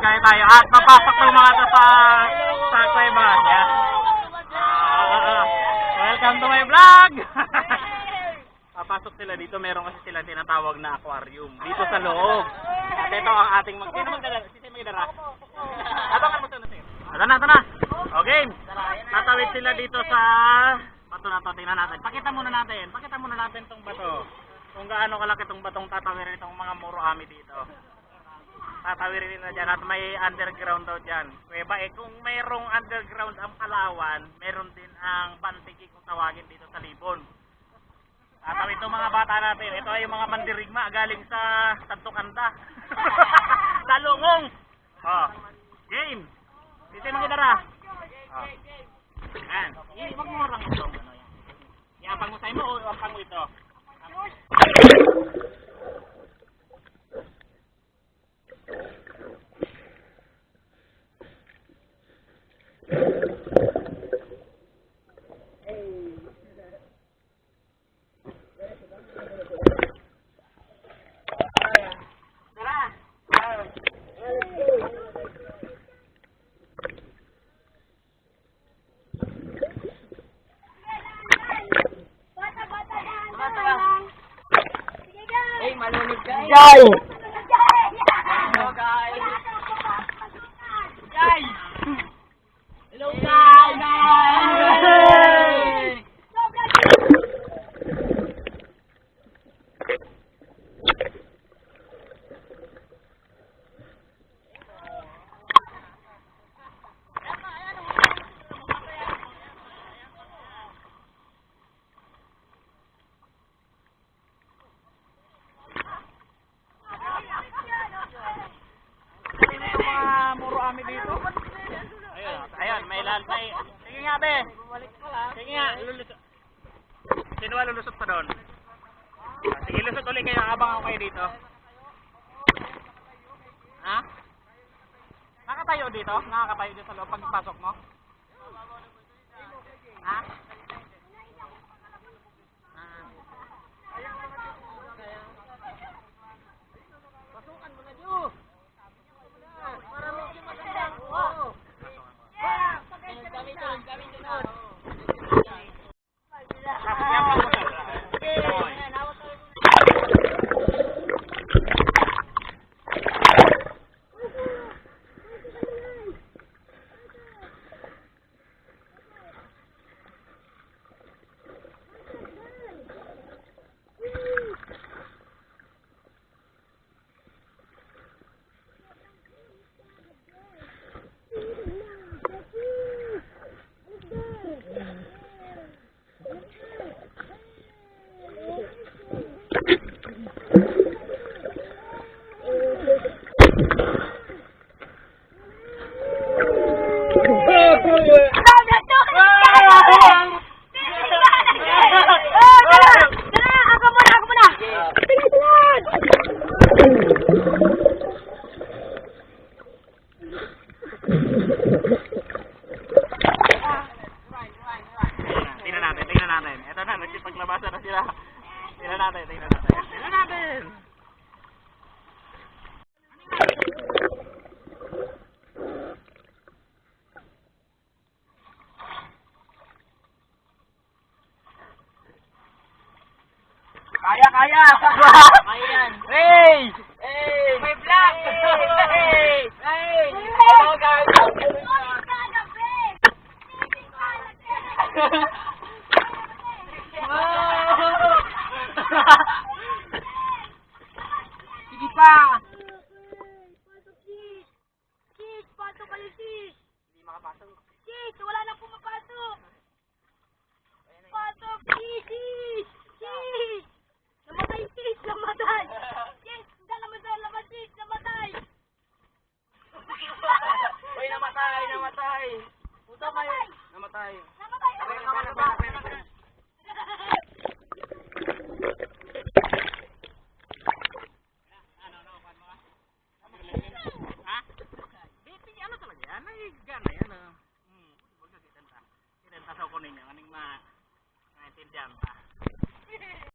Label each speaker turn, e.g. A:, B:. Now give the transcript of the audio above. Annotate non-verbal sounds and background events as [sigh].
A: kaya tayo. At papasok ng mga to sa sa kuweba. Yan. Ah, welcome to my vlog! [laughs] Papasok sila dito, meron kasi sila tinatawag na aquarium dito sa loob. At ito ang ating mag... Sino magdala? Sino magdala? Abangan mo sa natin. Ito na, na. Okay. Tatawid sila dito sa bato na to. Tingnan natin. Pakita muna natin. Pakita muna natin tong bato. Kung gaano kalaki tong batong tatawirin itong mga muroami dito. Tatawirin nila dyan at may underground daw dyan. Kuweba eh, kung mayroong underground ang Palawan, meron din ang Bantiki kung tawagin dito sa Libon. Tataw ito mga bata natin. Ito ay mga mandirigma galing sa Santo Kanta. [laughs] sa Lungong. Oh. Game. Dito yung mga idara. Oh. Yan. Huwag mo orang ito. Ano yan? Mo sa'yo mo o iapang mo ito? Hey,
B: যায়
A: lal, may... Sige nga, be. Sige nga, lulusot. Sino ba lulusot pa doon? Ah, Sige, lusot ulit kayo. Abang ako kayo dito. Ha? Nakatayo dito? Nakakatayo dito sa loob pagpasok mo? Ha?
C: Tingnan
A: natin, tingnan natin. Ito na, nagsipaglabasan na sila. Tingnan natin, tingnan natin. Tingnan natin!
B: Kaya, kaya! Kaya yan. Hey! Hey! May vlog!
C: Sis, wala na pumapasok. Pasok, sis, sis, sis. Namatay, sis, namatay. Sis, hindi namatay, namatay, sis, namatay. Uy, namatay,
B: namatay.
C: Puta kayo.
B: Namatay.
A: Yeah.